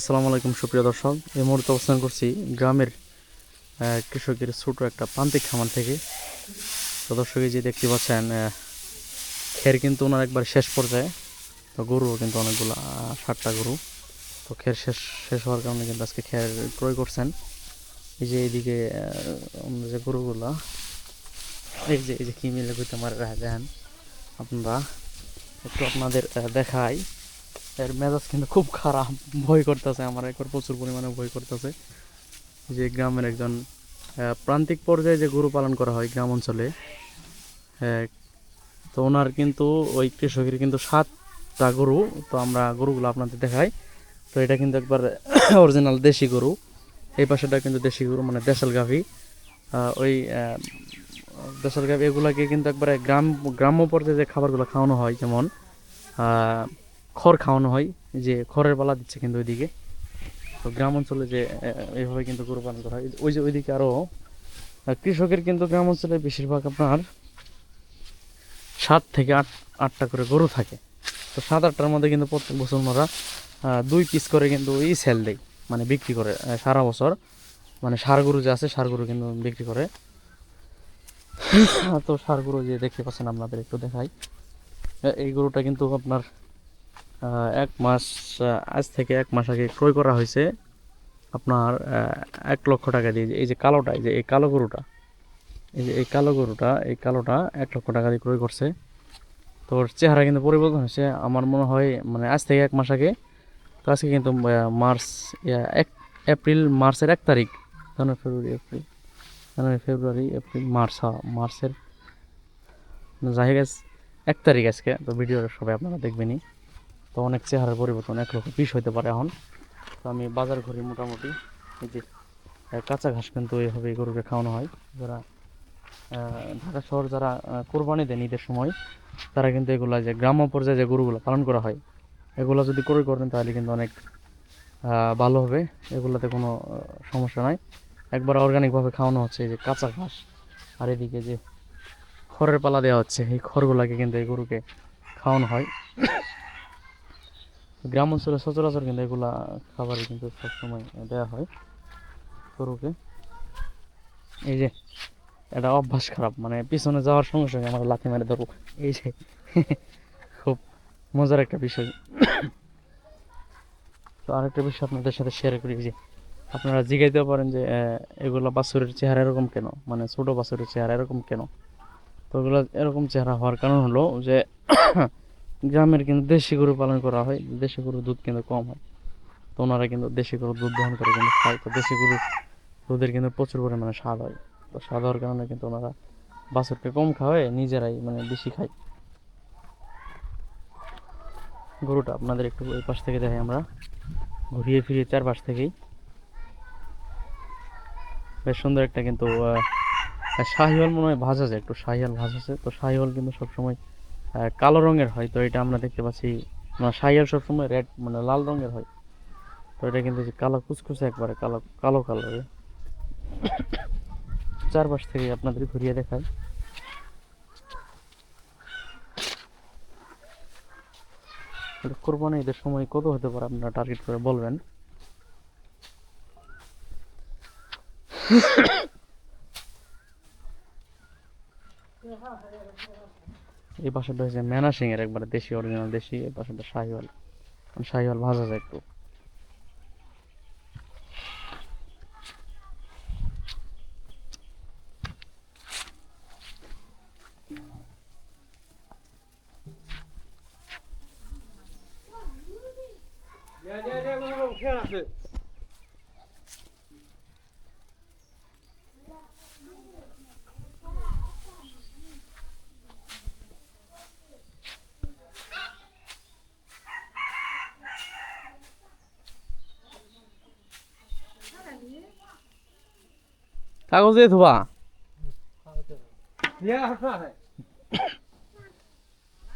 আসসালামু আলাইকুম, সুপ্রিয় দর্শক। এই মুহূর্তে অবস্থান করছি গ্রামের কৃষকের ছোটো একটা প্রান্তিক খামার থেকে। তো দর্শক যে দেখতে পাচ্ছেন খের কিন্তু ওনার একবার শেষ পর্যায়ে। তো গরুও কিন্তু অনেকগুলো ষাটটা গরু। তো খের শেষ শেষ হওয়ার কারণে কিন্তু আজকে খের ক্রয় করছেন। এই যে এইদিকে যে গরুগুলা, এই যে এই যে কি মিলে করতে মারে দেখেন, আপনারা একটু আপনাদের দেখাই। এর মেজাজ কিন্তু খুব খারাপ ভয় করতেছে আমার একবার প্রচুর পরিমাণে ভয় করতেছে। যে গ্রামের একজন প্রান্তিক পর্যায়ে যে গরু পালন করা হয় গ্রাম অঞ্চলে হ্যাঁ, তো ওনার কিন্তু ওই কৃষকের কিন্তু সাতটা গরু তো আমরা গরুগুলো আপনাদের দেখাই। তো এটা কিন্তু একবার অরিজিনাল দেশি গরু। এই পাশেটা কিন্তু দেশি গরু মানে দেশাল গাভি। ওই দেশাল গাভি এগুলাকে কিন্তু একবারে গ্রাম গ্রাম্য পর্যায়ে যে খাবারগুলো খাওয়ানো হয় যেমন খড় খাওয়ানো হয়, যে খড়ের পালা দিচ্ছে কিন্তু ওইদিকে। তো গ্রাম অঞ্চলে যে এইভাবে কিন্তু গরু পালন করা হয়। ওই যে ওইদিকে আরও কৃষকের কিন্তু গ্রাম অঞ্চলে বেশিরভাগ আপনার সাত থেকে আট, আটটা করে গরু থাকে। তো সাত, আটটার মধ্যে কিন্তু প্রত্যেক বছর ওরা দুই পিস করে কিন্তু ওই সেল দেয় মানে বিক্রি করে সারা বছর। মানে সার গরু যে আছে, সার গরু কিন্তু বিক্রি করে। তো সার গরু যে দেখতে পাচ্ছেন আপনাদের একটু দেখাই। এই গরুটা কিন্তু আপনার এক মাস আজ থেকে এক মাস আগে ক্রয় করা হয়েছে আপনার এক লক্ষ টাকা দিয়ে। এই যে কালোটা, এই যে এই কালো গরুটা, এই যে এই কালো গরুটা, এই কালোটা এক লক্ষ টাকা দিয়ে ক্রয় করছে। তো চেহারা কিন্তু পরিবর্তন হয়েছে। আমার মনে হয় মানে আজ থেকে এক মাস আগে, তো আজকে কিন্তু মার্চ এক, এপ্রিল, মার্চের এক তারিখ, January, February, April, January, February, April, March হ্যাঁ মার্চের, যাই হোক, এক তারিখ আজকে। তো ভিডিওটা সবাই আপনারা দেখবেনই। তো অনেক চেহারার পরিবর্তন, এক লক্ষ বিশ হইতে পারে এখন। তো আমি বাজার ঘুরি মোটামুটি, এই যে কাঁচা ঘাস কিন্তু এইভাবে এই গরুকে খাওয়ানো হয়। যারা ঢাকা শহর যারা কোরবানি দেন ঈদের সময়, তারা কিন্তু এগুলো যে গ্রাম্য পর্যায়ে যে গরুগুলো পালন করা হয়, এগুলো যদি ক্রয় করেন তাহলে কিন্তু অনেক ভালো হবে। এগুলোতে কোনো সমস্যা নাই। একবার অর্গানিকভাবে খাওয়ানো হচ্ছে, এই যে কাঁচা ঘাস, আর এদিকে যে খড়ের পালা দেওয়া হচ্ছে, এই খড়গুলাকে কিন্তু এই গরুকে খাওয়ানো হয়। গ্রাম অঞ্চলে সচরাচর কিন্তু এগুলা খাবারই কিন্তু সবসময় দেওয়া হয় গরুকে। এই যে, এটা অভ্যাস খারাপ মানে পিছনে যাওয়ার সঙ্গে সঙ্গে আমার লাথি মেরে ধরবো। এই যে, খুব মজার একটা বিষয়। তো আরেকটা বিষয় আপনাদের সাথে শেয়ার করি যে, আপনারা জিজ্ঞাইতে পারেন যে এগুলো বাছুরের চেহারা এরকম কেন? মানে ছোট বাছুরের চেহারা এরকম কেন? তো এগুলো এরকম চেহারা হওয়ার কারণ হলো যে গ্রামের কিন্তু দেশি গরু পালন করা হয়, দেশি গরুর দুধ কিন্তু কম হয়। তো ওনারা কিন্তু দেশি গরুর দুধ দহন করে কিন্তু খায়। তো দেশি গরুর দুধের কিন্তু প্রচুর পরিমাণে স্বাদ হয়। তো স্বাদ হওয়ার কারণে কিন্তু ওনারা বাছুরকে কম খাওয়ায়, নিজেরাই মানে বেশি খায়। গরুটা আপনাদের একটু ওই পাশ থেকে দেখাই আমরা। ঘুরিয়ে ফিরিয়ে চারপাশ থেকেই। বেশ সুন্দর একটা কিন্তু শাহিওয়াল মনে হয় ভাজা যায় একটু শাহিওয়াল ভাজাছে তো শাহিওয়াল কিন্তু সবসময় কালো রঙের হয়, তো এটা আমরা দেখতে পাচ্ছি না শাহিওয়াল সবসময় রেড মানে লাল রঙের হয়। তো এটা কিন্তু কালো কুচকুচে একবারে কালো কালো কালারের চারপাশ থেকে আপনাদের ঘুরিয়ে দেখায় কোরবানি ঈদের সময় কত হতে পারে আপনারা টার্গেট করে বলবেন? এই পাশেটা হয়েছে ম্যানা সিং এর একবারে দেশি অরিজিনাল দেশি, এই পাশেটা শাহিওয়াল। শাহিওয়াল ভাজা যায় একটু। কাগজ দিয়ে ধোয়া